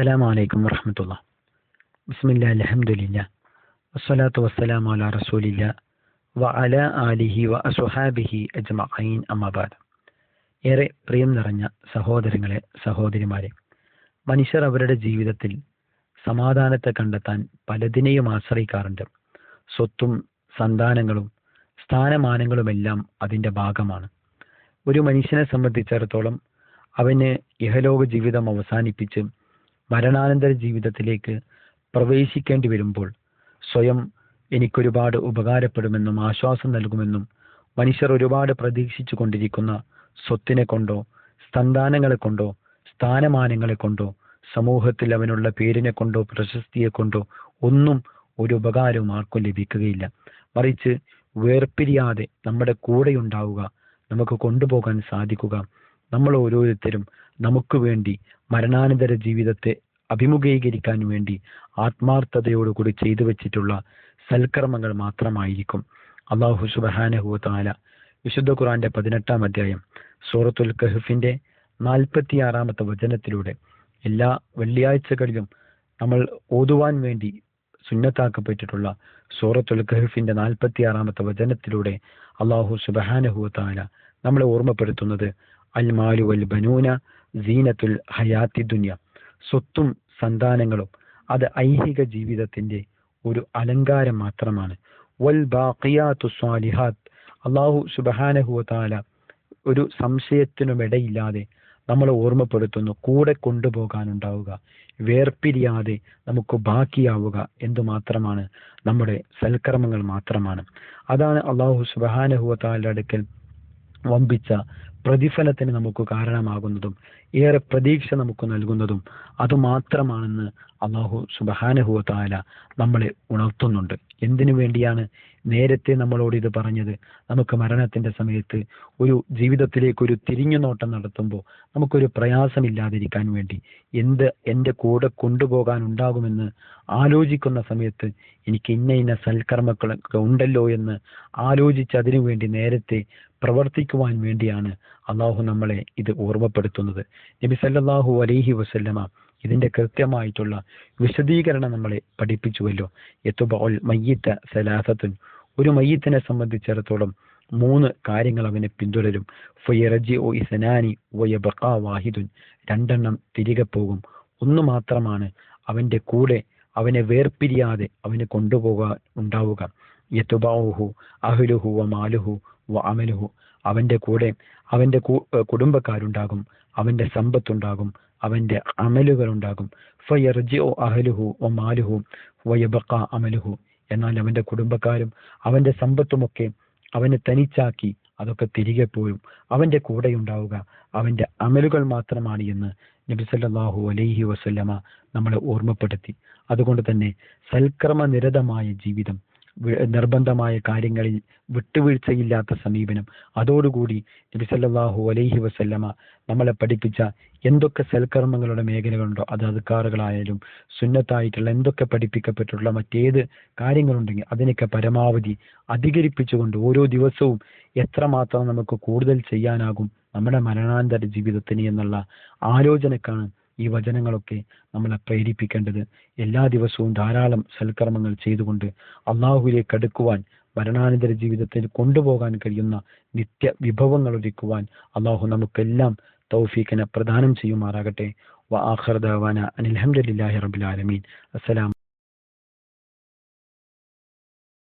അസ്സലാമു അലൈക്കും വറഹമത്തുള്ള. ബിസ്മില്ല അലഹമുല്ല വസ്സലാത്തു വസ്സലാം അല റസൂലില്ല. വ അല ആലിഹി വ അസുഹാബിഹി അജ്മഈൻ. അമ്മാബാദ് ഏറെ പ്രിയം നിറഞ്ഞ സഹോദരങ്ങളെ സഹോദരിമാരെ മനുഷ്യർ അവരുടെ ജീവിതത്തിൽ സമാധാനത്തെ കണ്ടെത്താൻ പലതിനെയും ആശ്രയിക്കാറുണ്ട്. സ്വത്തും സന്താനങ്ങളും സ്ഥാനമാനങ്ങളുമെല്ലാം അതിന്റെ ഭാഗമാണ്. ഒരു മനുഷ്യനെ സംബന്ധിച്ചിടത്തോളം അവന് ഇഹലോക ജീവിതം അവസാനിപ്പിച്ച് മരണാനന്തര ജീവിതത്തിലേക്ക് പ്രവേശിക്കേണ്ടി വരുമ്പോൾ സ്വയം എനിക്കൊരുപാട് ഉപകാരപ്പെടുമെന്നും ആശ്വാസം നൽകുമെന്നും മനുഷ്യർ ഒരുപാട് പ്രതീക്ഷിച്ചു കൊണ്ടിരിക്കുന്ന സ്വത്തിനെ കൊണ്ടോ സന്താനങ്ങളെ കൊണ്ടോ സ്ഥാനമാനങ്ങളെ കൊണ്ടോ സമൂഹത്തിൽ അവനുള്ള പേരിനെ കൊണ്ടോ പ്രശസ്തിയെ കൊണ്ടോ ഒന്നും ഒരു ഉപകാരവും ആർക്കും ലഭിക്കുകയില്ല. മറിച്ച് വേർപിരിയാതെ നമ്മുടെ കൂടെയുണ്ടാവുക നമുക്ക് കൊണ്ടുപോകാൻ സാധിക്കുക നമ്മൾ ഓരോരുത്തരും നമുക്ക് വേണ്ടി മരണാനന്തര ജീവിതത്തെ അഭിമുഖീകരിക്കാൻ വേണ്ടി ആത്മാർത്ഥതയോടുകൂടി ചെയ്തു വെച്ചിട്ടുള്ള സൽക്കർമ്മങ്ങൾ മാത്രമായിരിക്കും. അള്ളാഹു സുബഹാനഹു താല വിശുദ്ധ ഖുറാന്റെ പതിനെട്ടാം അധ്യായം സൂറത്തുൽ കഹഫിന്റെ നാൽപ്പത്തിയാറാമത്തെ വചനത്തിലൂടെ എല്ലാ വെള്ളിയാഴ്ചകളിലും നമ്മൾ ഓതുവാൻ വേണ്ടി സുന്നത്താക്കപ്പെട്ടിട്ടുള്ള സൂറത്തുൽ കഹഫിന്റെ നാൽപ്പത്തിയാറാമത്തെ വചനത്തിലൂടെ അള്ളാഹു സുബഹാനഹു താല നമ്മളെ ഓർമ്മപ്പെടുത്തുന്നത് അൽ മാലു വൽ ബനൂന സീനത്തുൽ ഹയാത്തി ദുനിയ. സ്വത്തും സന്താനങ്ങളും അത് ഐഹിക ജീവിതത്തിന്റെ ഒരു അലങ്കാരം മാത്രമാണ്. വൽ ബാഖിയാത്തു സ്വാലിഹാത്ത്. അള്ളാഹു സുബഹാനഹു താല ഒരു സംശയത്തിനുമിടയില്ലാതെ നമ്മളെ ഓർമ്മപ്പെടുത്തുന്നു. കൂടെ കൊണ്ടുപോകാനുണ്ടാവുക. വേർപിരിയാതെ നമുക്ക് ബാക്കിയാവുക എന്തുമാത്രമാണ് നമ്മുടെ സൽക്കർമ്മങ്ങൾ മാത്രമാണ്. അതാണ് അള്ളാഹു അടുക്കൽ വമ്പിച്ച പ്രതിഫലത്തിന് നമുക്ക് കാരണമാകുന്നതും ഏറെ പ്രതീക്ഷ നമുക്ക് നൽകുന്നതും അതുമാത്രമാണെന്ന് അള്ളാഹു സുബഹാനുഹൂത്തായ നമ്മളെ ഉണർത്തുന്നുണ്ട്. എന്തിനു വേണ്ടിയാണ് നേരത്തെ നമ്മളോട് ഇത് പറഞ്ഞത്? നമുക്ക് മരണത്തിന്റെ സമയത്ത് ഒരു ജീവിതത്തിലേക്ക് ഒരു തിരിഞ്ഞു നോട്ടം നടത്തുമ്പോൾ നമുക്കൊരു പ്രയാസമില്ലാതിരിക്കാൻ വേണ്ടി എന്ത് എന്റെ കൂടെ കൊണ്ടുപോകാൻ ഉണ്ടാകുമെന്ന് ആലോചിക്കുന്ന സമയത്ത് എനിക്ക് ഇന്ന ഇന്ന സൽക്കർമ്മക്കളൊക്കെ ഉണ്ടല്ലോ എന്ന് ആലോചിച്ച് അതിനു വേണ്ടി നേരത്തെ പ്രവർത്തിക്കുവാൻ വേണ്ടിയാണ് അള്ളാഹു നമ്മളെ ഇത് ഓർമ്മപ്പെടുത്തുന്നത്. നബി സല്ലാഹു അലൈഹി വസല്ലമ ഇതിന്റെ കൃത്യമായിട്ടുള്ള വിശദീകരണം നമ്മളെ പഠിപ്പിച്ചുവല്ലോ. എത്തുബോൾ മയ്യത്ത സലാസത്തുൻ. ഒരു മയ്യത്തിനെ സംബന്ധിച്ചിടത്തോളം മൂന്ന് കാര്യങ്ങൾ അവനെ പിന്തുടരും. ഫയറജി ഒ ഇസനാനി വാഹിദുൻ. രണ്ടെണ്ണം തിരികെ പോകും. ഒന്ന് മാത്രമാണ് അവന്റെ കൂടെ അവനെ വേർപിരിയാതെ അവനെ കൊണ്ടുപോകാൻ ഉണ്ടാവുക. യത്തുബാഹു അഹ്ലുഹു വ മാലുഹു വ അമലുഹു. അവന്റെ കൂടെ അവന്റെ കുടുംബക്കാരുണ്ടാകും അവന്റെ സമ്പത്തുണ്ടാകും അവന്റെ അമലുകളുണ്ടാകും. ഫയർജിഒ അഹലുഹു ഒ മാലുഹു വയബക്ക അമലുഹു. എന്നാൽ അവന്റെ കുടുംബക്കാരും അവന്റെ സമ്പത്തുമൊക്കെ അവനെ തനിച്ചാക്കി അതൊക്കെ തിരികെ പോയും അവന്റെ കൂടെയുണ്ടാവുക അവന്റെ അമലുകൾ മാത്രമാണ് എന്ന് നബിസല്ലാഹു അലൈഹി വസല്ലമ നമ്മളെ ഓർമ്മപ്പെടുത്തി. അതുകൊണ്ട് തന്നെ സൽക്രമനിരതമായ ജീവിതം നിർബന്ധമായ കാര്യങ്ങളിൽ വിട്ടുവീഴ്ചയില്ലാത്ത സമീപനം. അതോടുകൂടി നബി സല്ലല്ലാഹു അലൈഹി വസല്ലമ നമ്മളെ പഠിപ്പിച്ച എന്തൊക്കെ സൽക്കർമ്മങ്ങളുടെ മേഖലകളുണ്ടോ അത് അധികാറുകളായാലും സുന്നത്തായിട്ടുള്ള എന്തൊക്കെ പഠിപ്പിക്കപ്പെട്ടിട്ടുള്ള മറ്റേത് കാര്യങ്ങളുണ്ടെങ്കിൽ അതിനൊക്കെ പരമാവധി അധികരിപ്പിച്ചുകൊണ്ട് ഓരോ ദിവസവും എത്രമാത്രം നമുക്ക് കൂടുതൽ ചെയ്യാനാകും നമ്മുടെ മരണാന്തര ജീവിതത്തിന് എന്നുള്ള ആലോചനക്കാണ് ഈ വചനങ്ങളൊക്കെ നമ്മളെ പ്രേരിപ്പിക്കേണ്ടത് എല്ലാ ദിവസവും ധാരാളം സൽക്കർമ്മങ്ങൾ ചെയ്തുകൊണ്ട് അള്ളാഹുവിലേക്ക് അടുക്കുവാൻ മരണാനന്തര ജീവിതത്തിൽ കൊണ്ടുപോകാൻ കഴിയുന്ന നിത്യ വിഭവങ്ങൾ ഒരുക്കുവാൻ അള്ളാഹു നമുക്കെല്ലാം തൗഫീഖിനെ പ്രദാനം ചെയ്യുമാറാകട്ടെ. വ ആഖർദാവാന അനിൽഹമ്മദില്ലാഹി റബ്ബിൽ ആലമീൻ. അസ്സലാം